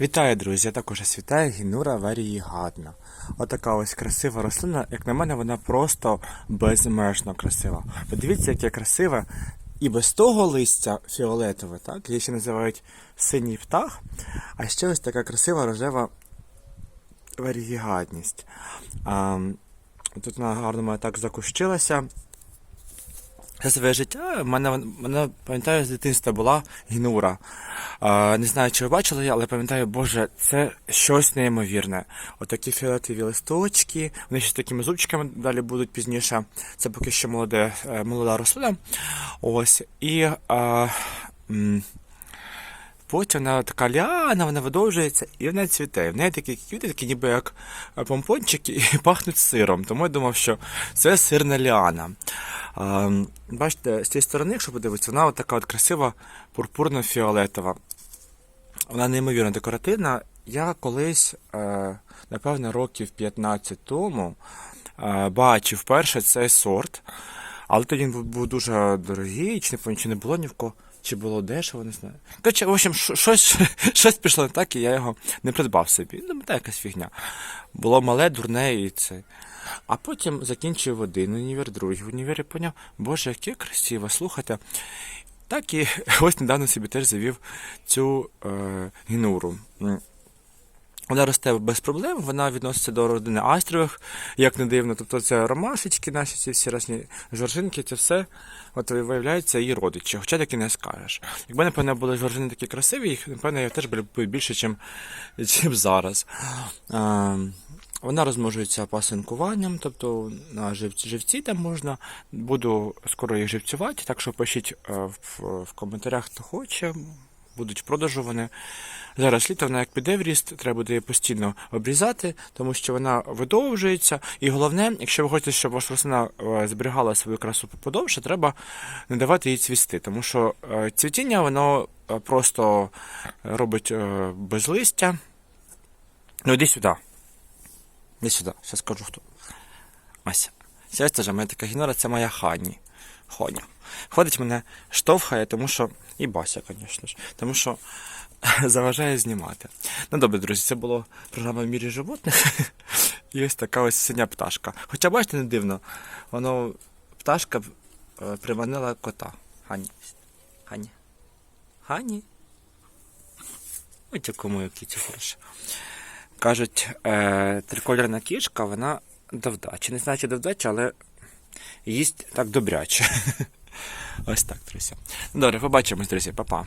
Вітаю, друзі! Я також вас вітаю гінура варієгадна. Отака ось красива рослина, як на мене, вона просто безмежно красива. Подивіться, яке красиве. І без того листя фіолетове, так? Її ще називають синій птах. А ще ось така красива рожева варієгадність. Тут вона гарно так закущилася. Все своє життя мене, мене пам'ятаю, з дитинства була гінура. Не знаю, чи ви бачили, її, але пам'ятаю, боже, це щось неймовірне. Отакі фіолетові листочки, вони ще такими зубчиками далі будуть пізніше. Це поки що молоде, е, молода рослина. Ось. І а, потім вона така ляна, вона видовжується і вона цвіте. В неї такі квіти, такі ніби як помпончики, і пахнуть сиром. Тому я думав, що це сирна ліана. Бачите, з цієї сторони, якщо подивитися, вона от така от красива пурпурно-фіолетова. Вона неймовірно декоративна. Я колись, е, напевно, років 15 тому е, бачив перше цей сорт, але тоді він був- дуже дорогий, чи не було ні в кого, чи було дешево, не знаю. Коротше, в общем, щось, щось пішло не так, і я його не придбав собі. Ну, та якась фігня. Було мале, дурне і це. А потім закінчив один універ, другий універ і поняв, боже, яке красиво, слухайте. Так і ось недавно собі теж завів цю е, гінуру. Вона росте без проблем, вона відноситься до родини айстрових, як не дивно. Тобто це ромашечки, наші ці всі різні жоржинки, це все от виявляється її родичі, хоча так і не скажеш. Якби, напевно, були жоржини такі красиві, їх, напевно, я теж би більше, ніж зараз. Е, вона розмножується пасинкуванням, тобто на живці, живці там можна. Буду скоро їх живцювати, так що пишіть е, в, в коментарях, хто хоче. Будуть в продажу вони. Зараз літо вона як піде в ріст, треба буде її постійно обрізати, тому що вона видовжується. І головне, якщо ви хочете, щоб ваша рослина е, зберігала свою красу подовше, треба не давати їй цвісти, тому що е, цвітіння воно е, просто робить без листя. Ну, іди сюди. Іди сюди, зараз скажу хто. Ось. Це теж моя така гінора, це моя хані. Хоня. Ходить мене, штовхає, тому що. І Бася, звісно ж. Тому що заважає знімати. Ну добре, друзі, це було програма в мірі животних. І ось така ось синя пташка. Хоча, бачите, не дивно, воно пташка е, приманила кота. Хані. Хані. Хані. Ось яку мою кітю хороша. Кажуть, е, трикольорна кішка, вона до вдачі. Не знаю, чи до вдачі, але їсть так добряче. Ось так, друзі. Добре, побачимось, друзі, па-па.